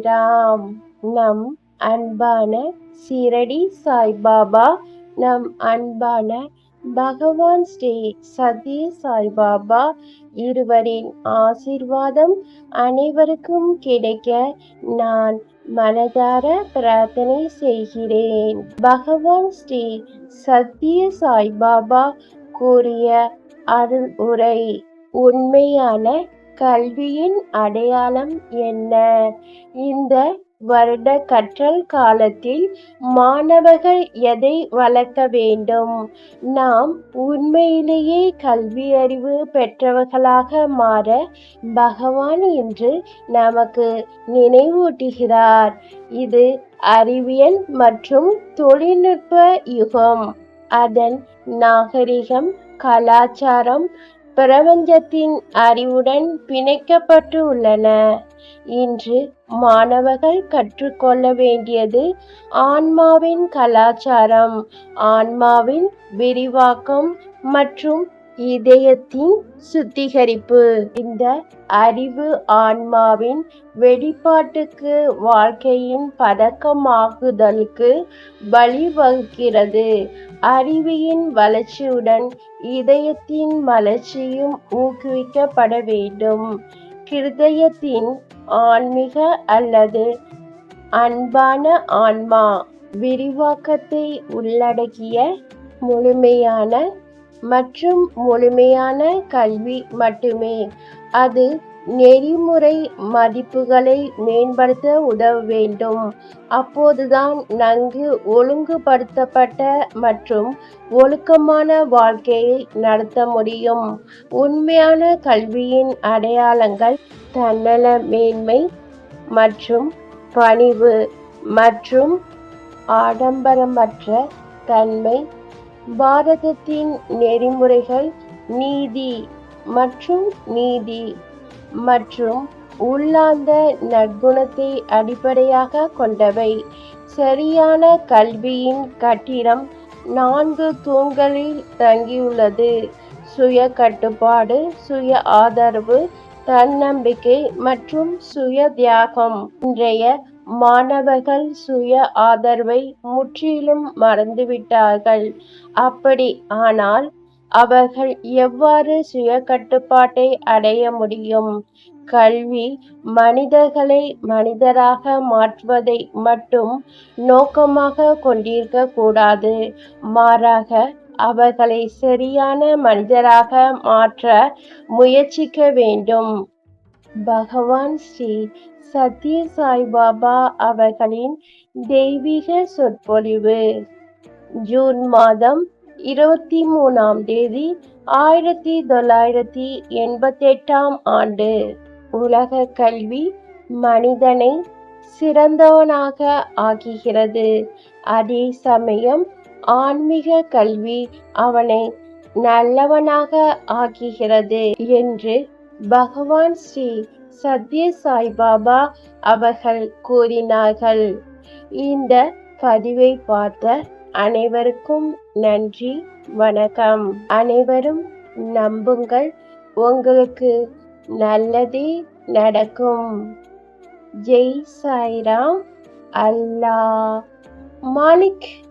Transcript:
சாய்ராம் நம் அன்பான சீரடி சாய்பாபா நம் அன்பான பகவான் ஸ்ரீ சத்ய சாய்பாபா இருவரின் ஆசிர்வாதம் அனைவருக்கும் கிடைக்க நான் மனதார பிரார்த்தனை செய்கிறேன். பகவான் ஸ்ரீ சத்ய சாய்பாபா கூறிய அருள் உரை உண்மையான கல்வியின் அடையாளம் என்ன? இந்த வருட கற்றல் காலத்தில் மாணவர்கள் எதை வளர்க்க வேண்டும்? நாம் உண்மையிலேயே கல்வி அறிவு பெற்றவர்களாக மாற பகவான் என்று நமக்கு நினைவூட்டுகிறார். இது அறிவியல் மற்றும் தொழில்நுட்ப யுகம். அதன் நாகரிகம் கலாச்சாரம் பிரபஞ்சத்தின் அறிவுடன் பிணைக்கப்பட்டு உள்ளன. இன்று மாணவர்கள் கற்றுக்கொள்ள வேண்டியது ஆன்மாவின் கலாச்சாரம் ஆன்மாவின் விரிவாக்கம் மற்றும் இதயத்தின் சுத்திகரிப்பு. இந்த அறிவு ஆன்மாவின் வெளிப்பாட்டுக்கு வாழ்க்கையின் பதக்கமாகுதலுக்கு வழிவகுக்கிறது. அறிவியின் வளர்ச்சியுடன் இதயத்தின் வளர்ச்சியும் ஊக்குவிக்கப்பட வேண்டும். கிருதயத்தின் ஆன்மீக அல்லது அன்பான ஆன்மா விரிவாக்கத்தை உள்ளடக்கிய முழுமையான மற்றும் முழுமையான கல்வி மட்டுமே. அது நெறிமுறை மதிப்புகளை மேம்படுத்த உதவ வேண்டும். அப்போதுதான் நன்கு ஒழுங்குபடுத்தப்பட்ட மற்றும் ஒழுக்கமான வாழ்க்கையை நடத்த முடியும். உண்மையான கல்வியின் அடையாளங்கள் தன்னல மேன்மை மற்றும் பணிவு மற்றும் ஆடம்பரமற்ற தன்மை பாரதத்தின் நெறிமுறைகள் நீதி மற்றும் நீதி மற்றும் உள்ளார்ந்த நற்குணத்தை அடிப்படையாக கொண்டவை. சரியான கல்வியின் கட்டிடம் நான்கு தூண்களில் தங்கியுள்ளது. சுய கட்டுப்பாடு சுய ஆதரவு தன்னம்பிக்கை மற்றும் சுய தியாகம் இன்றைய மாணவர்கள் சுய ஆதரவை முற்றிலும் மறந்துவிட்டார்கள். அப்படி ஆனால் அவர்கள் எவ்வாறு சுய கட்டுப்பாட்டை அடைய முடியும்? கல்வி மனிதர்களை மனிதராக மாற்றுவதை மட்டும் நோக்கமாக கொண்டிருக்க கூடாது. மாறாக அவர்களை சரியான மனிதராக மாற்ற முயற்சிக்க வேண்டும். பகவான் ஸ்ரீ சத்ய சாய்பாபா அவர்களின் தெய்வீக சொற்பொழிவு. ஜூன் மாதம் இருபத்தி மூணாம் தேதி ஆயிரத்தி தொள்ளாயிரத்தி எண்பத்தி எட்டாம் ஆண்டு உலக கல்வி மனிதனை சிறந்தவனாக ஆக்குகிறது. அதே சமயம் ஆன்மீக கல்வி அவனை நல்லவனாக ஆக்குகிறது என்று பகவான் ஸ்ரீ சத்ய சாய்பாபா அவர்கள் கூறினார்கள். இந்த பதிவை பார்த்த அனைவருக்கும் நன்றி வணக்கம். அனைவரும் நம்புங்கள். உங்களுக்கு நல்லதே நடக்கும். ஜெய் சாய்ராம். அல்லாஹ். மாலிக்.